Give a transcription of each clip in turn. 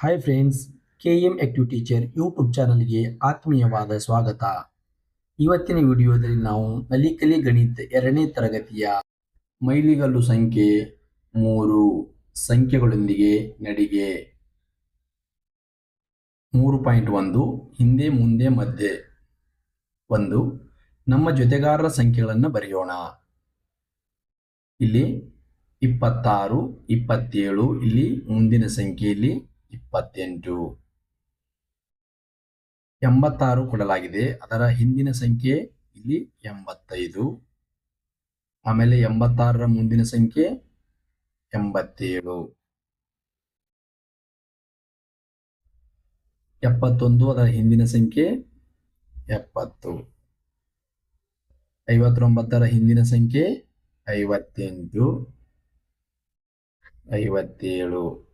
Hi friends K M active teacher YouTube ಚಾನಲ್ಗೆ ಆತ್ಮೀಯವಾದ ಸ್ವಾಗತ. ಇವತ್ತಿನ ವಿಡಿಯೋದಲ್ಲಿ ನಾವು ನಲಿಕಲಿ ಗಣಿತ ಎರಡನೇ ತರಗತಿಯ ಮೈಲಿಗಲ್ಲು ಸಂಖ್ಯೆ ಮೂರು ಸಂಖ್ಯೆಗಳೊಂದಿಗೆ ನಡಿಗೆ ಮೂರು ಪಾಯಿಂಟ್ ಒಂದು, ಹಿಂದೆ, ಮುಂದೆ, ಮಧ್ಯೆ ಒಂದು. ನಮ್ಮ ಜೊತೆಗಾರರ ಸಂಖ್ಯೆಗಳನ್ನು ಬರೆಯೋಣ. ಇಲ್ಲಿ ಇಪ್ಪತ್ತಾರು, ಇಪ್ಪತ್ತೇಳು, ಇಲ್ಲಿ ಮುಂದಿನ ಸಂಖ್ಯೆಯಲ್ಲಿ ಇಪ್ಪತ್ತೆಂಟು ಎಂಬತ್ತಾರು ಕೊಡಲಾಗಿದೆ. ಅದರ ಹಿಂದಿನ ಸಂಖ್ಯೆ ಇಲ್ಲಿ ಎಂಬತ್ತೈದು. ಆಮೇಲೆ ಎಂಬತ್ತಾರರ ಮುಂದಿನ ಸಂಖ್ಯೆ ಎಂಬತ್ತೇಳು. ಎಪ್ಪತ್ತೊಂದು ಅದರ ಹಿಂದಿನ ಸಂಖ್ಯೆ ಎಪ್ಪತ್ತು. ಐವತ್ತೊಂಬತ್ತರ ಹಿಂದಿನ ಸಂಖ್ಯೆ ಐವತ್ತೆಂಟು. ಐವತ್ತೇಳು.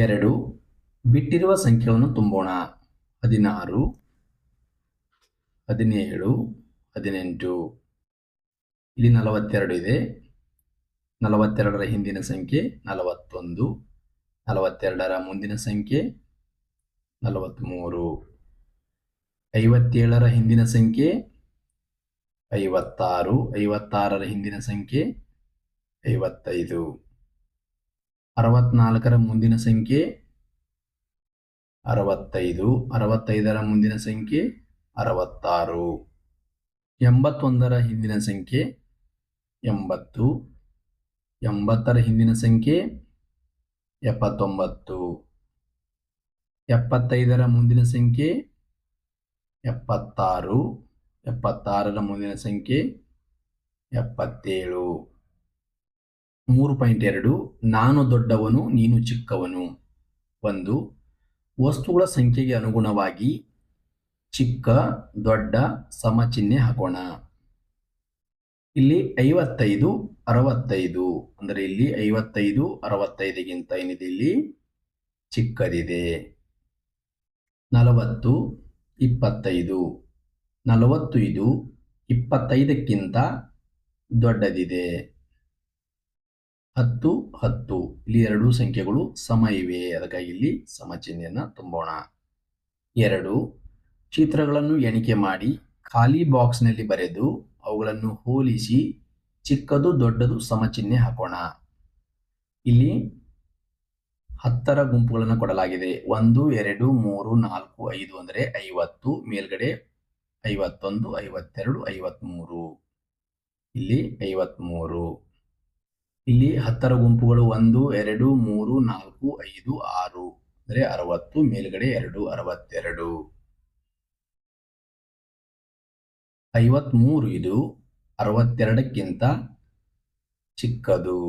ಎರಡು, ಬಿಟ್ಟಿರುವ ಸಂಖ್ಯೆಯನ್ನು ತುಂಬೋಣ. ಹದಿನಾರು, ಹದಿನೇಳು, ಹದಿನೆಂಟು. ಇಲ್ಲಿ ನಲವತ್ತೆರಡು ಇದೆ. ನಲವತ್ತೆರಡರ ಹಿಂದಿನ ಸಂಖ್ಯೆ, ನಲವತ್ತೊಂದು. ನಲವತ್ತೆರಡರ ಮುಂದಿನ ಸಂಖ್ಯೆ, ನಲವತ್ತ್ಮೂರು. ಐವತ್ತೇಳರ ಹಿಂದಿನ ಸಂಖ್ಯೆ, ಐವತ್ತಾರು. ಐವತ್ತಾರರ ಹಿಂದಿನ ಸಂಖ್ಯೆ, ಐವತ್ತೈದು. ಅರವತ್ನಾಲ್ಕರ ಮುಂದಿನ ಸಂಖ್ಯೆ ಅರವತ್ತೈದು, ಅರವತ್ತೈದರ ಮುಂದಿನ ಸಂಖ್ಯೆ ಅರವತ್ತಾರು. ಎಂಬತ್ತೊಂದರ ಹಿಂದಿನ ಸಂಖ್ಯೆ ಎಂಬತ್ತು. ಎಂಬತ್ತರ ಹಿಂದಿನ ಸಂಖ್ಯೆ ಎಪ್ಪತ್ತೊಂಬತ್ತು. ಎಪ್ಪತ್ತೈದರ ಮುಂದಿನ ಸಂಖ್ಯೆ ಎಪ್ಪತ್ತಾರು. ಎಪ್ಪತ್ತಾರರ ಮುಂದಿನ ಸಂಖ್ಯೆ ಎಪ್ಪತ್ತೇಳು. ಮೂರು ಪಾಯಿಂಟ್ ಎರಡು, ನಾನು ದೊಡ್ಡವನು, ನೀನು ಚಿಕ್ಕವನು. ಒಂದು, ವಸ್ತುಗಳ ಸಂಖ್ಯೆಗೆ ಅನುಗುಣವಾಗಿ ಚಿಕ್ಕ, ದೊಡ್ಡ, ಸಮಚಿಹ್ನೆ ಹಾಕೋಣ. ಇಲ್ಲಿ ಐವತ್ತೈದು, ಅರವತ್ತೈದು. ಅಂದರೆ ಇಲ್ಲಿ ಐವತ್ತೈದು ಅರವತ್ತೈದಿಗಿಂತ ಏನಿದೆ ಇಲ್ಲಿ? ಚಿಕ್ಕದಿದೆ. ನಲವತ್ತು, ಇಪ್ಪತ್ತೈದು. ನಲವತ್ತು ಇದು ಇಪ್ಪತ್ತೈದಕ್ಕಿಂತ ದೊಡ್ಡದಿದೆ. ಹತ್ತು ಹತ್ತು. ಇಲ್ಲಿ ಎರಡು ಸಂಖ್ಯೆಗಳು ಸಮ ಇವೆ. ಅದಕ್ಕಾಗಿ ಇಲ್ಲಿ ಸಮ ಚಿಹ್ನೆಯನ್ನು ತುಂಬೋಣ. ಎರಡು. ಚಿತ್ರಗಳನ್ನು ಎಣಿಕೆ ಮಾಡಿ ಖಾಲಿ ಬಾಕ್ಸ್ನಲ್ಲಿ ಬರೆದು ಅವುಗಳನ್ನು ಹೋಲಿಸಿ ಚಿಕ್ಕದು ದೊಡ್ಡದು ಸಮ ಚಿಹ್ನೆ ಹಾಕೋಣ. ಇಲ್ಲಿ ಹತ್ತರ ಗುಂಪುಗಳನ್ನು ಕೊಡಲಾಗಿದೆ. ಒಂದು, ಎರಡು, ಮೂರು, ನಾಲ್ಕು, ಐದು ಅಂದರೆ ಐವತ್ತು. ಮೇಲ್ಗಡೆ ಐವತ್ತೊಂದು, ಐವತ್ತೆರಡು ಐವತ್ತ್ಮೂರು ಇಲ್ಲಿ ಐವತ್ತ್ಮೂರು ಇಲ್ಲಿ ಹತ್ತರ ಗುಂಪುಗಳು ಒಂದು, ಎರಡು, ಮೂರು, ನಾಲ್ಕು, ಐದು, ಆರು. ಅಂದರೆ ಅರವತ್ತು, ಮೇಲ್ಗಡೆ ಎರಡು, ಅರವತ್ತೆರಡು. ಐವತ್ಮೂರು ಇದು ಅರವತ್ತೆರಡಕ್ಕಿಂತ ಚಿಕ್ಕದು.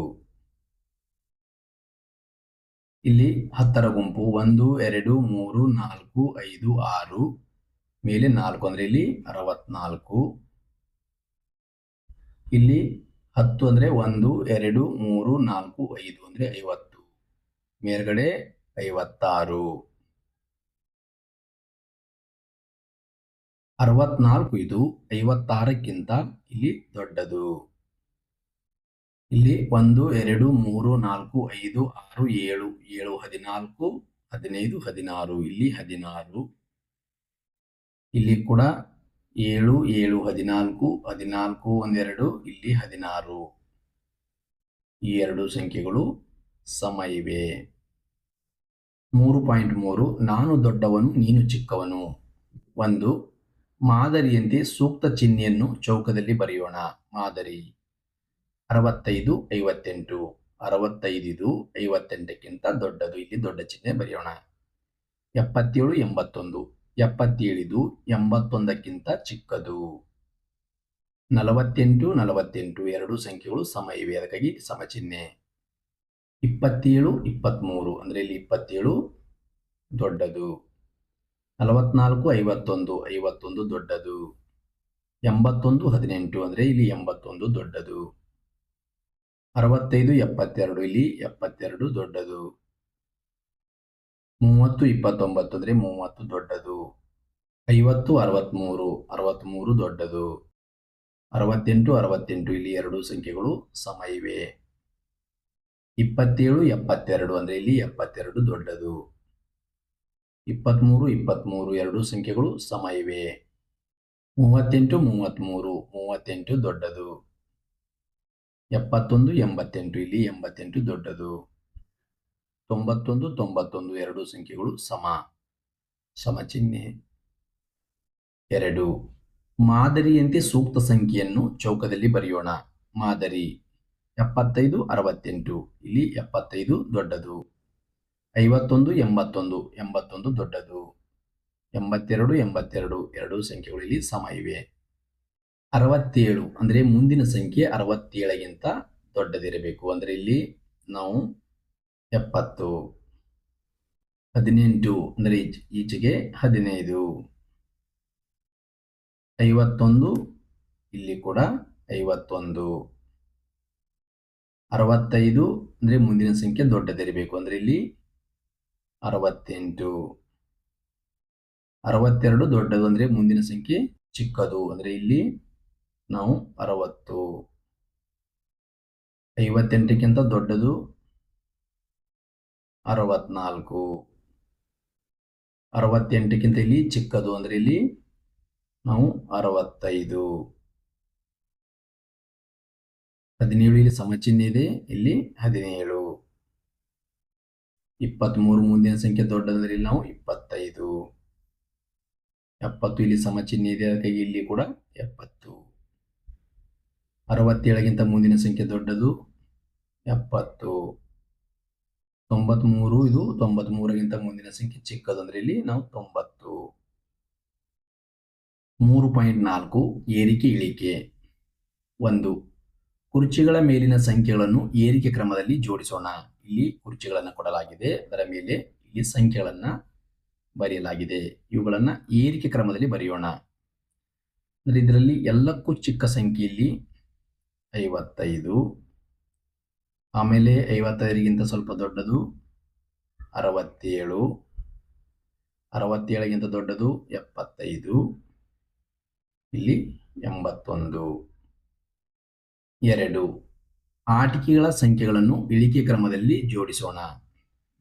ಇಲ್ಲಿ ಹತ್ತರ ಗುಂಪು ಒಂದು, ಎರಡು, ಮೂರು, ನಾಲ್ಕು, ಐದು, ಆರು, ಮೇಲೆ ನಾಲ್ಕು ಅಂದರೆ ಇಲ್ಲಿ ಅರವತ್ನಾಲ್ಕು. ಇಲ್ಲಿ ಹತ್ತು ಅಂದರೆ ಒಂದು, ಎರಡು, ಮೂರು, ನಾಲ್ಕು, ಐದು ಅಂದರೆ ಐವತ್ತು. ಮೇಲ್ಗಡೆ ಐವತ್ತಾರು. ಅರವತ್ನಾಲ್ಕು ಇದು ಐವತ್ತಾರಕ್ಕಿಂತ ಇಲ್ಲಿ ದೊಡ್ಡದು. ಇಲ್ಲಿ ಒಂದು, ಎರಡು, ಮೂರು, ನಾಲ್ಕು, ಐದು, ಆರು, ಏಳು ಏಳು, ಹದಿನಾಲ್ಕು, ಹದಿನೈದು, ಹದಿನಾರು, ಇಲ್ಲಿ ಹದಿನಾರು. ಇಲ್ಲಿ ಕೂಡ ಏಳು ಏಳು, ಹದಿನಾಲ್ಕು ಹದಿನಾಲ್ಕು, ಒಂದೆರಡು, ಇಲ್ಲಿ ಹದಿನಾರು. ಈ ಎರಡು ಸಂಖ್ಯೆಗಳು ಸಮ ಇವೆ ಮೂರು ಪಾಯಿಂಟ್ ಮೂರು, ನಾನು ದೊಡ್ಡವನು, ನೀನು ಚಿಕ್ಕವನು. ಒಂದು, ಮಾದರಿಯಂತೆ ಸೂಕ್ತ ಚಿಹ್ನೆಯನ್ನು ಚೌಕದಲ್ಲಿ ಬರೆಯೋಣ. ಮಾದರಿ. ಅರವತ್ತೈದು, ಐವತ್ತೆಂಟು. ಅರವತ್ತೈದು ಐವತ್ತೆಂಟಕ್ಕಿಂತ ದೊಡ್ಡದು, ಇಲ್ಲಿ ದೊಡ್ಡ ಚಿಹ್ನೆ ಬರೆಯೋಣ. ಎಪ್ಪತ್ತೇಳು, ಎಂಬತ್ತೊಂದು. ಎಪ್ಪತ್ತೇಳಿದು ಎಂಬತ್ತೊಂದಕ್ಕಿಂತ ಚಿಕ್ಕದು. ನಲವತ್ತೆಂಟು ನಲವತ್ತೆಂಟು ಎರಡು ಸಂಖ್ಯೆಗಳು ಸಮ ಇವೆ ಅದಕ್ಕಾಗಿ ಸಮಚಿಹ್ನೆ. ಇಪ್ಪತ್ತೇಳು ಇಪ್ಪತ್ತ್ಮೂರು ಅಂದರೆ ಇಲ್ಲಿ ಇಪ್ಪತ್ತೇಳು ದೊಡ್ಡದು. ನಲವತ್ನಾಲ್ಕು, ಐವತ್ತೊಂದು ಐವತ್ತೊಂದು ದೊಡ್ಡದು. ಎಂಬತ್ತೊಂದು, ಹದಿನೆಂಟು ಅಂದರೆ ಇಲ್ಲಿ ಎಂಬತ್ತೊಂದು ದೊಡ್ಡದು. ಅರವತ್ತೈದು, ಎಪ್ಪತ್ತೆರಡು, ಇಲ್ಲಿ ಎಪ್ಪತ್ತೆರಡು ದೊಡ್ಡದು. ಮೂವತ್ತು, ಇಪ್ಪತ್ತೊಂಬತ್ತು ಅಂದರೆ ಮೂವತ್ತು ದೊಡ್ಡದು. ಐವತ್ತು ಅರವತ್ತ್ಮೂರು ಅರವತ್ತ್ಮೂರು ದೊಡ್ಡದು. ಅರವತ್ತೆಂಟು ಅರವತ್ತೆಂಟು ಇಲ್ಲಿ ಎರಡು ಸಂಖ್ಯೆಗಳು ಸಮ ಇವೆ. ಇಪ್ಪತ್ತೇಳು, ಎಪ್ಪತ್ತೆರಡು ಅಂದರೆ ಇಲ್ಲಿ ಎಪ್ಪತ್ತೆರಡು ದೊಡ್ಡದು. ಇಪ್ಪತ್ತ್ಮೂರು ಇಪ್ಪತ್ತ್ಮೂರು ಎರಡು ಸಂಖ್ಯೆಗಳು ಸಮ ಇವೆ. ಮೂವತ್ತೆಂಟು ಮೂವತ್ತ್ಮೂರು ಮೂವತ್ತೆಂಟು ದೊಡ್ಡದು. ಎಪ್ಪತ್ತೊಂದು, ಎಂಬತ್ತೆಂಟು ಇಲ್ಲಿ ಎಂಬತ್ತೆಂಟು ದೊಡ್ಡದು. ತೊಂಬತ್ತೊಂದು ತೊಂಬತ್ತೊಂದು, ಎರಡು ಸಂಖ್ಯೆಗಳು ಸಮ. ಸಮ ಚಿಹ್ನೆ. ಎರಡು. ಮಾದರಿಯಂತೆ ಸೂಕ್ತ ಸಂಖ್ಯೆಯನ್ನು ಚೌಕದಲ್ಲಿ ಬರೆಯೋಣ. ಮಾದರಿ. ಎಪ್ಪತ್ತೈದು, ಅರವತ್ತೆಂಟು. ಇಲ್ಲಿ ಎಪ್ಪತ್ತೈದು ದೊಡ್ಡದು. ಐವತ್ತೊಂದು, ಎಂಬತ್ತೊಂದು. ಎಂಬತ್ತೊಂದು ದೊಡ್ಡದು. ಎಂಬತ್ತೆರಡು ಎಂಬತ್ತೆರಡು. ಎರಡು ಸಂಖ್ಯೆಗಳು ಇಲ್ಲಿ ಸಮ ಇವೆ. ಅರವತ್ತೇಳು. ಅಂದರೆ ಮುಂದಿನ ಸಂಖ್ಯೆ ಅರವತ್ತೇಳಗಿಂತ ದೊಡ್ಡದಿರಬೇಕು. ಅಂದರೆ ಇಲ್ಲಿ ನಾವು ಎಪ್ಪತ್ತು ಹದಿನೆಂಟು ಅಂದರೆ ಈಚ್- ಈಚೆಗೆ ಹದಿನೈದು. ಐವತ್ತೊಂದು, ಇಲ್ಲಿ ಕೂಡ ಐವತ್ತೊಂದು. ಅರವತ್ತೈದು ಅಂದರೆ ಮುಂದಿನ ಸಂಖ್ಯೆ ದೊಡ್ಡದಿರಬೇಕು. ಅಂದರೆ ಇಲ್ಲಿ ಅರವತ್ತೆಂಟು. ಅರವತ್ತೆರಡು ದೊಡ್ಡದು ಅಂದರೆ ಮುಂದಿನ ಸಂಖ್ಯೆ ಚಿಕ್ಕದು. ಅಂದರೆ ಇಲ್ಲಿ ನಾವು ಅರವತ್ತು. ಐವತ್ತೆಂಟಕ್ಕಿಂತ ದೊಡ್ಡದು ಅರವತ್ನಾಲ್ಕು. ಅರವತ್ತೆಂಟಕ್ಕಿಂತ ಇಲ್ಲಿ ಚಿಕ್ಕದು ಅಂದರೆ ಇಲ್ಲಿ ನಾವು ಅರವತ್ತೈದು. ಹದಿನೇಳು ಇಲ್ಲಿ ಸಮಚಿಹ್ನೆ ಇದೆ, ಇಲ್ಲಿ ಹದಿನೇಳು. ಇಪ್ಪತ್ತ್ಮೂರು ಮುಂದಿನ ಸಂಖ್ಯೆ ದೊಡ್ಡದಂದ್ರೆ ಇಲ್ಲಿ ನಾವು ಇಪ್ಪತ್ತೈದು. ಎಪ್ಪತ್ತು ಇಲ್ಲಿ ಸಮಚಿಹ್ನೆ ಇದೆ, ಅದಕ್ಕಾಗಿ ಇಲ್ಲಿ ಕೂಡ ಎಪ್ಪತ್ತು. ಅರವತ್ತೇಳಗಿಂತ ಮುಂದಿನ ಸಂಖ್ಯೆ ದೊಡ್ಡದು ಎಪ್ಪತ್ತು. ತೊಂಬತ್ಮೂರು, ಇದು ತೊಂಬತ್ಮೂರಗಿಂತ ಮುಂದಿನ ಸಂಖ್ಯೆ ಚಿಕ್ಕದಂದ್ರೆ ಇಲ್ಲಿ ನಾವು ತೊಂಬತ್ತು. ಮೂರು ಪಾಯಿಂಟ್ ನಾಲ್ಕು, ಏರಿಕೆ, ಇಳಿಕೆ. ಒಂದು, ಕುರ್ಚಿಗಳ ಮೇಲಿನ ಸಂಖ್ಯೆಗಳನ್ನು ಏರಿಕೆ ಕ್ರಮದಲ್ಲಿ ಜೋಡಿಸೋಣ. ಇಲ್ಲಿ ಕುರ್ಚಿಗಳನ್ನು ಕೊಡಲಾಗಿದೆ. ಅದರ ಮೇಲೆ ಇಲ್ಲಿ ಸಂಖ್ಯೆಗಳನ್ನು ಬರೆಯಲಾಗಿದೆ. ಇವುಗಳನ್ನು ಏರಿಕೆ ಕ್ರಮದಲ್ಲಿ ಬರೆಯೋಣ. ಅಂದರೆ ಇದರಲ್ಲಿ ಎಲ್ಲಕ್ಕೂ ಚಿಕ್ಕ ಸಂಖ್ಯೆಯಲ್ಲಿ ಐವತ್ತೈದು. ಆಮೇಲೆ ಐವತ್ತೈದರಿಗಿಂತ ಸ್ವಲ್ಪ ದೊಡ್ಡದು ಅರವತ್ತೇಳು. ಅರವತ್ತೇಳಗಿಂತ ದೊಡ್ಡದು ಎಪ್ಪತ್ತೈದು. ಇಲ್ಲಿ ಎಂಬತ್ತೊಂದು. ಎರಡು. ಆಟಿಕೆಗಳ ಸಂಖ್ಯೆಗಳನ್ನು ಇಳಿಕೆ ಕ್ರಮದಲ್ಲಿ ಜೋಡಿಸೋಣ.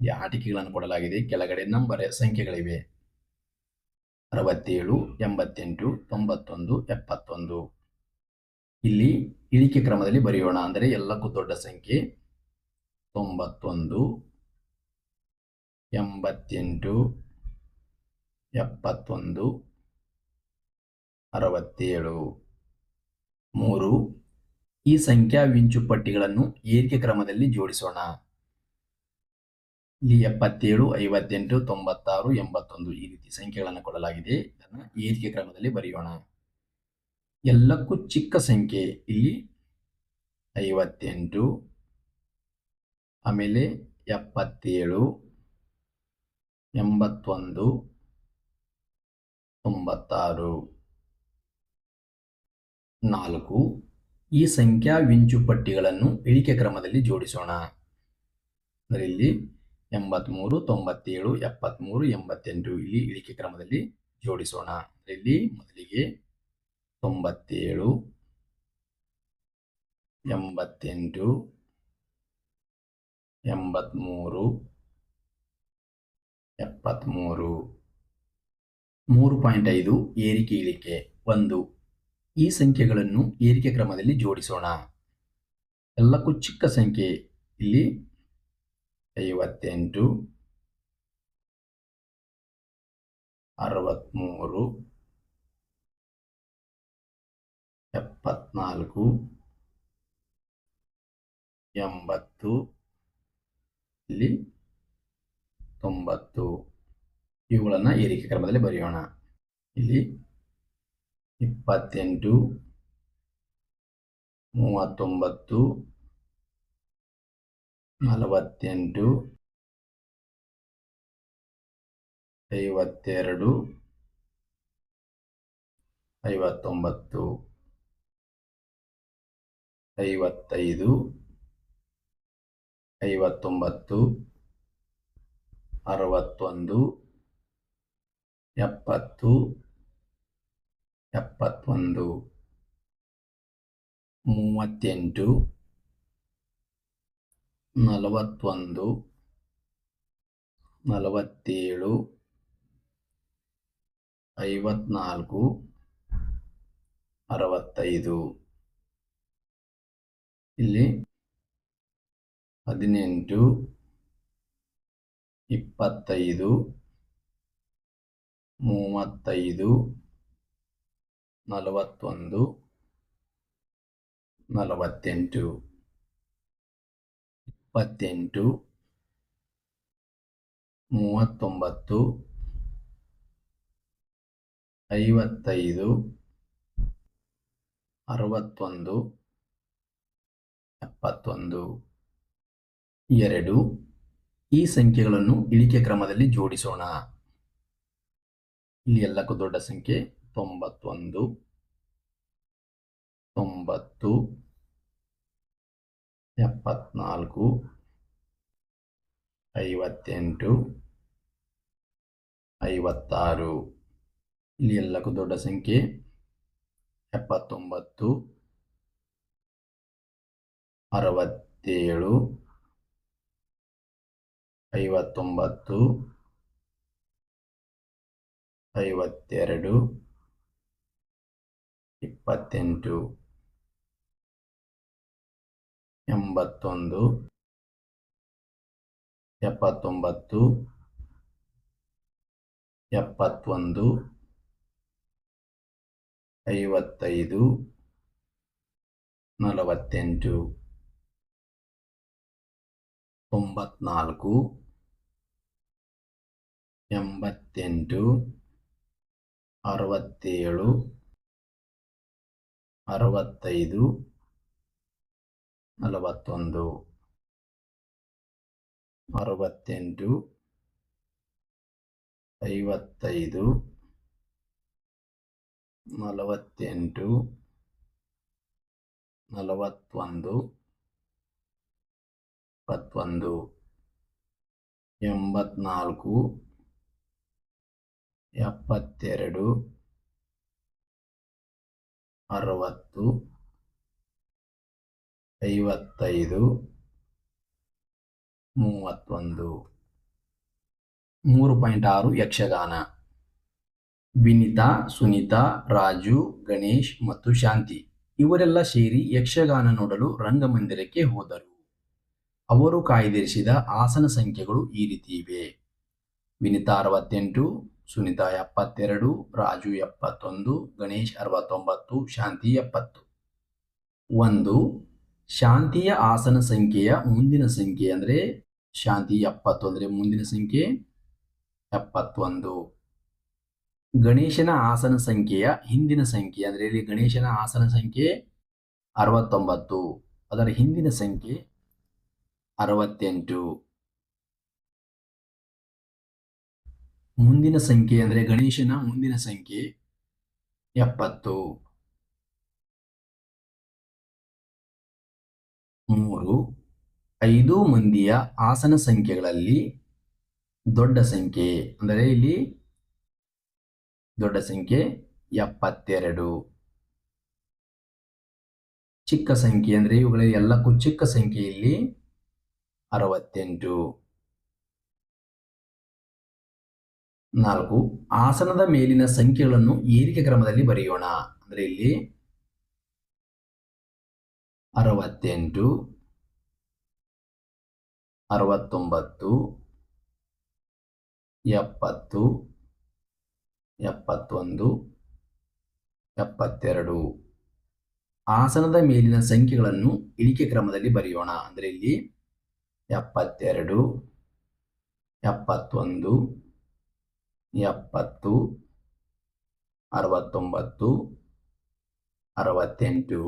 ಈ ಆಟಿಕೆಗಳನ್ನು ಕೊಡಲಾಗಿದೆ. ಕೆಳಗಡೆ ನಂಬರ್ ಸಂಖ್ಯೆಗಳಿವೆ. ಅರವತ್ತೇಳು, ಎಂಬತ್ತೆಂಟು, ತೊಂಬತ್ತೊಂದು, ಎಪ್ಪತ್ತೊಂದು. ಇಲ್ಲಿ ಇಳಿಕೆ ಕ್ರಮದಲ್ಲಿ ಬರೆಯೋಣ. ಅಂದರೆ ಎಲ್ಲಕ್ಕೂ ದೊಡ್ಡ ಸಂಖ್ಯೆ. ತೊಂಬತ್ತೊಂದು, ಎಂಬತ್ತೆಂಟು, ಎಪ್ಪತ್ತೊಂದು, ಅರವತ್ತೇಳು. ಮೂರು, ಈ ಸಂಖ್ಯಾ ವಿಂಚುಪಟ್ಟಿಗಳನ್ನು ಏರಿಕೆ ಕ್ರಮದಲ್ಲಿ ಜೋಡಿಸೋಣ. ಇಲ್ಲಿ ಎಪ್ಪತ್ತೇಳು, ಐವತ್ತೆಂಟು, ತೊಂಬತ್ತಾರು, ಎಂಬತ್ತೊಂದು ಈ ರೀತಿ ಸಂಖ್ಯೆಗಳನ್ನು ಕೊಡಲಾಗಿದೆ. ಇದನ್ನು ಏರಿಕೆ ಕ್ರಮದಲ್ಲಿ ಬರೆಯೋಣ. ಎಲ್ಲಕ್ಕೂ ಚಿಕ್ಕ ಸಂಖ್ಯೆ. ಇಲ್ಲಿ ಐವತ್ತೆಂಟು ಆಮೇಲೆ ಎಪ್ಪತ್ತೇಳು, ಎಂಬತ್ತೊಂದು, ತೊಂಬತ್ತಾರು. ನಾಲ್ಕು, ಈ ಸಂಖ್ಯಾ ವಿಂಚು ಪಟ್ಟಿಗಳನ್ನು ಇಳಿಕೆ ಕ್ರಮದಲ್ಲಿ ಜೋಡಿಸೋಣ. ಅಂದರೆ ಇಲ್ಲಿ ಎಂಬತ್ಮೂರು, ತೊಂಬತ್ತೇಳು, ಎಪ್ಪತ್ಮೂರು, ಎಂಬತ್ತೆಂಟು ಇಲ್ಲಿ ಇಳಿಕೆ ಕ್ರಮದಲ್ಲಿ ಜೋಡಿಸೋಣ. ಇಲ್ಲಿ ಮೊದಲಿಗೆ ತೊಂಬತ್ತೇಳು, ಎಂಬತ್ತೆಂಟು ಎಂಬತ್ಮೂರು ಎಪ್ಪತ್ತ್ಮೂರು ಮೂರು ಪಾಯಿಂಟ್ ಐದು ಏರಿಕೆ ಇಳಿಕೆ ಒಂದು. ಈ ಸಂಖ್ಯೆಗಳನ್ನು ಏರಿಕೆ ಕ್ರಮದಲ್ಲಿ ಜೋಡಿಸೋಣ. ಎಲ್ಲಕ್ಕೂ ಚಿಕ್ಕ ಸಂಖ್ಯೆ ಇಲ್ಲಿ. ಐವತ್ತೆಂಟು ಅರವತ್ತ್ಮೂರು ಎಪ್ಪತ್ನಾಲ್ಕು, ಎಂಬತ್ತು ಇಲ್ಲಿ ತೊಂಬತ್ತು. ಇವುಗಳನ್ನು ಏರಿಕೆ ಕ್ರಮದಲ್ಲಿ ಬರೆಯೋಣ. ಇಲ್ಲಿ ಇಪ್ಪತ್ತೆಂಟು ಮೂವತ್ತೊಂಬತ್ತು ನಲವತ್ತೆಂಟು ಐವತ್ತೆರಡು ಐವತ್ತೊಂಬತ್ತು ಐವತ್ತೈದು ಐವತ್ತೊಂಬತ್ತು ಅರವತ್ತೊಂದು ಎಪ್ಪತ್ತು ಎಪ್ಪತ್ತೊಂದು ಮೂವತ್ತೆಂಟು ನಲವತ್ತೊಂದು ನಲವತ್ತೇಳು ಐವತ್ನಾಲ್ಕು ಅರವತ್ತೈದು. ಇಲ್ಲಿ ಹದಿನೆಂಟು ಇಪ್ಪತ್ತೈದು ಮೂವತ್ತೈದು ನಲವತ್ತೊಂದು ನಲವತ್ತೆಂಟು ಇಪ್ಪತ್ತೆಂಟು ಮೂವತ್ತೊಂಬತ್ತು ಐವತ್ತೈದು ಅರವತ್ತೊಂದು ಎಪ್ಪತ್ತೊಂದು. ಎರಡು. ಈ ಸಂಖ್ಯೆಗಳನ್ನು ಇಳಿಕೆ ಕ್ರಮದಲ್ಲಿ ಜೋಡಿಸೋಣ. ಇಲ್ಲಿ ಎಲ್ಲಕ್ಕೂ ದೊಡ್ಡ ಸಂಖ್ಯೆ ತೊಂಬತ್ತೊಂದು. ತೊಂಬತ್ತು. ಎಪ್ಪತ್ನಾಲ್ಕು. ಐವತ್ತೆಂಟು. ಐವತ್ತಾರು. ಇಲ್ಲಿ ಎಲ್ಲಕ್ಕೂ ದೊಡ್ಡ ಸಂಖ್ಯೆ ಎಪ್ಪತ್ತೊಂಬತ್ತು. ಅರವತ್ತೇಳು. ಐವತ್ತೊಂಬತ್ತು ಐವತ್ತೆರಡು ಇಪ್ಪತ್ತೆಂಟು ಎಂಬತ್ತೊಂದು ಎಪ್ಪತ್ತೊಂಬತ್ತು ಎಪ್ಪತ್ತೊಂದು ಐವತ್ತೈದು ನಲವತ್ತೆಂಟು ತೊಂಬತ್ನಾಲ್ಕು ಎಂಬತ್ತೆಂಟು ಅರವತ್ತೇಳು ಅರವತ್ತೈದು ನಲವತ್ತೊಂದು ಅರವತ್ತೆಂಟು ಐವತ್ತೈದು ನಲವತ್ತೆಂಟು ನಲವತ್ತೊಂದು ಇಪ್ಪತ್ತೊಂದು ಎಂಬತ್ನಾಲ್ಕು ಎಪ್ಪತ್ತೆರಡು, ಅರವತ್ತು, ಐವತ್ತೈದು, ಮೂವತ್ತೊಂದು. ಮೂರು ಪಾಯಿಂಟ್ ಆರು ಯಕ್ಷಗಾನ. ವಿನಿತಾ, ಸುನೀತಾ, ರಾಜು, ಗಣೇಶ್ ಮತ್ತು ಶಾಂತಿ ಇವರೆಲ್ಲ ಸೇರಿ ಯಕ್ಷಗಾನ ನೋಡಲು ರಂಗಮಂದಿರಕ್ಕೆ ಹೋದರು. ಅವರು ಕಾಯ್ದಿರಿಸಿದ ಆಸನ ಸಂಖ್ಯೆಗಳು ಈ ರೀತಿ ಇವೆ. ವಿನಿತಾ ಅರವತ್ತೆಂಟು ಸುನೀತಾ ಎಪ್ಪತ್ತೆರಡು, ರಾಜು ಎಪ್ಪತ್ತೊಂದು, ಗಣೇಶ್ ಅರವತ್ತೊಂಬತ್ತು, ಶಾಂತಿ ಎಪ್ಪತ್ತು. ಒಂದು, ಶಾಂತಿಯ ಆಸನ ಸಂಖ್ಯೆಯ ಮುಂದಿನ ಸಂಖ್ಯೆ ಅಂದರೆ ಶಾಂತಿ ಎಪ್ಪತ್ತು ಅಂದರೆ ಮುಂದಿನ ಸಂಖ್ಯೆ ಎಪ್ಪತ್ತೊಂದು. ಗಣೇಶನ ಆಸನ ಸಂಖ್ಯೆಯ ಹಿಂದಿನ ಸಂಖ್ಯೆ ಅಂದರೆ ಇಲ್ಲಿ ಗಣೇಶನ ಆಸನ ಸಂಖ್ಯೆ ಅರವತ್ತೊಂಬತ್ತು. ಅದರ ಹಿಂದಿನ ಸಂಖ್ಯೆ ಅರವತ್ತೆಂಟು. ಮುಂದಿನ ಸಂಖ್ಯೆ ಅಂದರೆ ಗಣೇಶನ ಮುಂದಿನ ಸಂಖ್ಯೆ ಎಪ್ಪತ್ತು. ಮೂರು. ಐದು ಮಂದಿಯ ಆಸನ ಸಂಖ್ಯೆಗಳಲ್ಲಿ ದೊಡ್ಡ ಸಂಖ್ಯೆ ಅಂದರೆ ಇಲ್ಲಿ ದೊಡ್ಡ ಸಂಖ್ಯೆ ಎಪ್ಪತ್ತೆರಡು. ಚಿಕ್ಕ ಸಂಖ್ಯೆ ಅಂದರೆ ಇವುಗಳ ಎಲ್ಲಕ್ಕೂ ಚಿಕ್ಕ ಸಂಖ್ಯೆಯಲ್ಲಿ ಅರವತ್ತೆಂಟು. ನಾಲ್ಕು, ಆಸನದ ಮೇಲಿನ ಸಂಖ್ಯೆಗಳನ್ನು ಏರಿಕೆ ಕ್ರಮದಲ್ಲಿ ಬರೆಯೋಣ. ಅಂದರೆ ಇಲ್ಲಿ ಅರವತ್ತೆಂಟು, ಅರವತ್ತೊಂಬತ್ತು, ಎಪ್ಪತ್ತು, ಎಪ್ಪತ್ತೊಂದು, ಎಪ್ಪತ್ತೆರಡು. ಆಸನದ ಮೇಲಿನ ಸಂಖ್ಯೆಗಳನ್ನು ಇಳಿಕೆ ಕ್ರಮದಲ್ಲಿ ಬರೆಯೋಣ. ಅಂದರೆ ಇಲ್ಲಿ ಎಪ್ಪತ್ತೆರಡು, ಎಪ್ಪತ್ತೊಂದು ಎಪ್ಪತ್ತು ಅರವತ್ತೊಂಬತ್ತು ಅರವತ್ತೆಂಟು.